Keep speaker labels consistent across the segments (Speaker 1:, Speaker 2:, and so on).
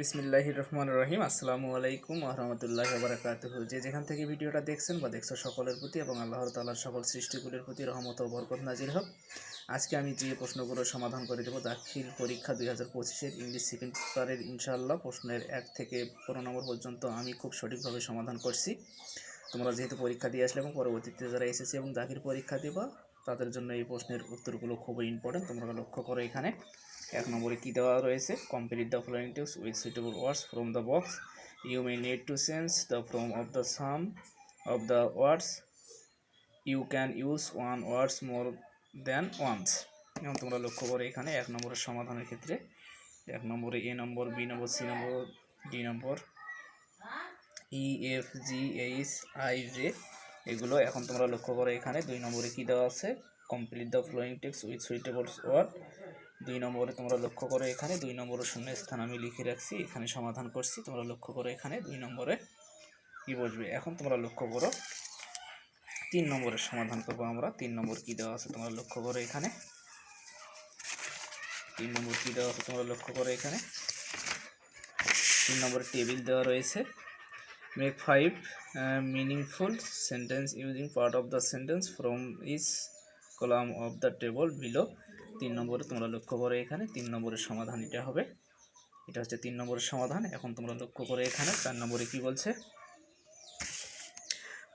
Speaker 1: বিসমিল্লাহ রহমান রহিম। আসসালামু আলাইকুম আহমতুল্লাহ বারাকাতুহু। যে যেখান থেকে ভিডিওটা দেখছেন বা দেখছ সকলের প্রতি এবং আল্লাহর তাআলার সকল সৃষ্টিগুলির প্রতি রহমত ও বরকত নাজির হোক, আজকে আমি যে প্রশ্নগুলো সমাধান করে দেবো, দাখিল পরীক্ষা দুই হাজার পঁচিশের ইংলিশ সেকেন্ড পেপারের ইনশাআল্লাহ প্রশ্নের এক থেকে পনেরো নম্বর পর্যন্ত আমি খুব সঠিকভাবে সমাধান করছি। তোমরা যেহেতু পরীক্ষা দিয়ে আসলে এবং পরবর্তীতে যারা এসেছে এবং দাখিল পরীক্ষা দেবা, তাদের জন্য এই প্রশ্নের উত্তরগুলো খুবই ইম্পর্টেন্ট তোমরা লক্ষ্য করো এখানে। এক নম্বরে কী দেওয়া রয়েছে? Complete the flowing text with suitable words from the box you may need to sense the from of the some of the words you can use one words more than once এবং তোমরা লক্ষ্য করো এখানে এক নম্বরের সমাধানের ক্ষেত্রে এক নম্বরে এ নম্বর, বি নম্বর, সি নম্বর, D number E F G H I J এগুলো এখন তোমরা লক্ষ্য করো এখানে। দুই নম্বরে কী দেওয়া আছে? Complete the flowing text with suitable word দুই নম্বরে তোমরা লক্ষ্য করো এখানে, দুই নম্বরের শূন্য স্থান আমি লিখে রাখছি, এখানে সমাধান করছি, তোমরা লক্ষ্য করো এখানে, দুই নম্বরে কি বসবে? এখন তোমরা লক্ষ্য করো, তিন নম্বরের সমাধান করব আমরা, তিন নম্বর কি দেওয়া আছে তোমরা লক্ষ্য করো এখানে, তিন নম্বর কি দেওয়া আছে তোমরা লক্ষ্য করো এখানে, তিন নম্বরে টেবিল দেওয়া রয়েছে make five meaningful sentence using part of the sentence from each column of the table below তিন নম্বরে তোমরা লক্ষ্য করো এখানে, তিন নম্বরের সমাধান এটা হবে। এটা হচ্ছে তিন নম্বরের সমাধান, এখন তোমরা লক্ষ্য করো এখানে, চার নম্বরে কি বলছে?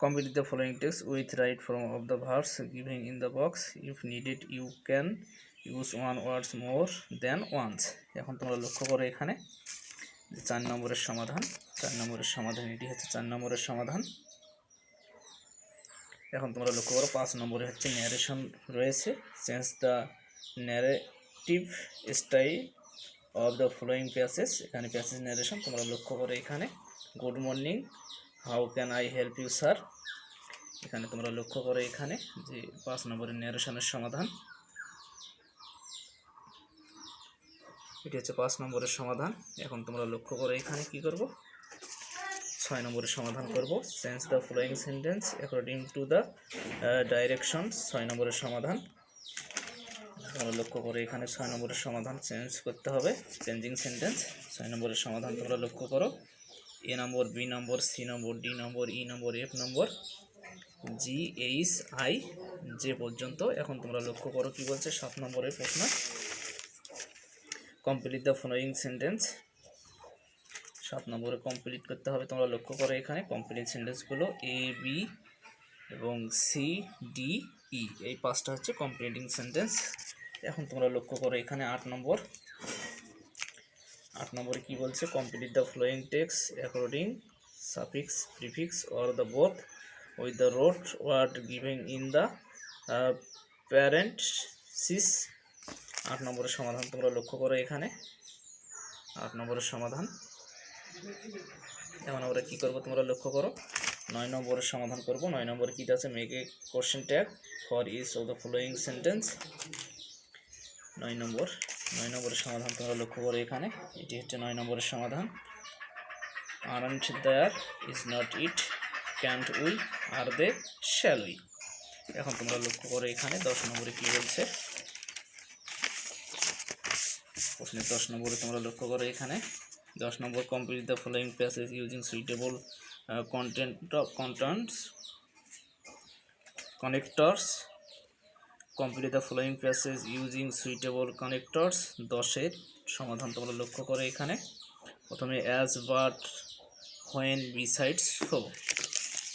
Speaker 1: Complete the following text with right from of the verbs given in the box. If needed, you can use one words more than once এখন তোমরা লক্ষ্য করো এখানে চার নম্বরের সমাধান, চার নম্বরের সমাধান, এটি হচ্ছে চার নম্বরের সমাধান। এখন তোমরা লক্ষ্য করো, পাঁচ নম্বরে হচ্ছে ন্যারেশন রয়েছে। Change the narrative style of the following passage এখানে প্যাসেজ ন্যারেশন তোমরা লক্ষ্য করো এখানে। Good morning how can I help you sir এখানে তোমরা লক্ষ্য করো এখানে যে পাঁচ নম্বরের ন্যারেশনের সমাধান। এটি হচ্ছে পাঁচ নম্বরের সমাধান। এখন তোমরা লক্ষ্য করো এখানে কি করব? ছয় নম্বরের সমাধান করব। Change the flowing sentence according to the direction ছয় নম্বরের সমাধান। তোমরা লক্ষ্য করো, এখানে ছয় নম্বরের সমাধান চেঞ্জ করতে হবে। চেঞ্জিং সেন্টেন্স ছয় নম্বরের সমাধান তোমরা লক্ষ্য করো। এ নম্বর বি নম্বর সি নম্বর ডি নম্বর ই নম্বর এফ নম্বর জি এইচ আই যে পর্যন্ত। এখন তোমরা লক্ষ্য করো কি বলছে, সাত নম্বরের প্রশ্ন। কমপ্লিট দ্য ফলোয়িং সেন্টেন্স সাত নম্বরে কমপ্লিট করতে হবে। তোমরা লক্ষ্য করো এখানে কমপ্লিট সেন্টেন্সগুলো এ বি এবং সি ডি ই এই পাঁচটা হচ্ছে কমপ্লিটিং সেন্টেন্স এখন তোমরা লক্ষ্য করো এখানে আট নম্বর। আট নম্বরে কি বলছে? Complete the flowing text according suffix prefix or the both with the root word giving in the parenthesis আট নম্বরের সমাধান তোমরা লক্ষ্য করো এখানে। আট নম্বরের সমাধান। এখন আমরা কী করব তোমরা লক্ষ্য করো। নয় নম্বরের সমাধান করব। নয় নম্বরে কী আছে? Make a question tag for each of the following sentence নয় নম্বর, নয় নম্বরের সমাধান তোমরা লক্ষ্য করো এখানে। এটি হচ্ছে নয় নম্বরের সমাধান। Aren't there is not it can't we are they shall we এখন তোমরা লক্ষ্য করো এখানে, দশ নম্বরে কী বলছে? প্রশ্নের দশ নম্বরে তোমরা লক্ষ্য করো এখানে। দশ নম্বর complete the following passage using suitable content contents connectors complete the following passages using suitable connectors দশের সমাধান তোমরা লক্ষ্য করো এখানে। প্রথমে as but when besides so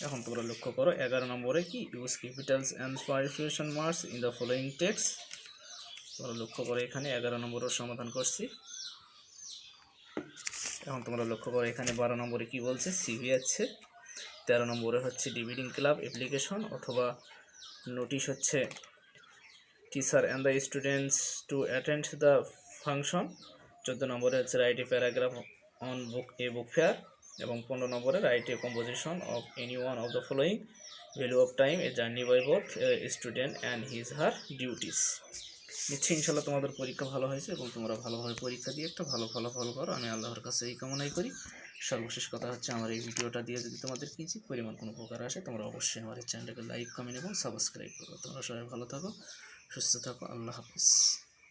Speaker 1: এখন তোমরা লক্ষ্য করো, এগারো নম্বরে কি? Use capitals and punctuation marks in the following text তোমরা লক্ষ্য করো এখানে এগারো নম্বরের সমাধান করছি। এখন তোমরা লক্ষ্য করো, এখানে বারো নম্বরে কি বলছে? সিভি আছে। তেরো নম্বরে হচ্ছে ডিভিডিং ক্লাব অ্যাপ্লিকেশন অথবা নোটিশ হচ্ছে teacher and the students to attend the function চোদ্দ নম্বরে হচ্ছে write a paragraph on book a book fair এবং পনেরো নম্বরে write a composition of any one of the following value of time a journey by both student and his her duties নিশ্চয়ই ইনশাল্লাহ তোমাদের পরীক্ষা ভালো হয়েছে এবং তোমরা ভালোভাবে পরীক্ষা দিয়ে একটা ভালো ফলাফল করো। আমি আল্লাহর কাছে এই কামনাই করি। সর্বশেষ কথা হচ্ছে, আমার এই ভিডিওটা দিয়ে যদি তোমাদের কিছু পরিমাণ কোনো উপকার আসে, তোমরা অবশ্যই আমার এই চ্যানেলটাকে লাইক, কমেন্ট এবং সাবস্ক্রাইব করো। তোমরা সবাই ভালো থাকো, সুস্থ থাকো, আল্লাহ হাফিজ।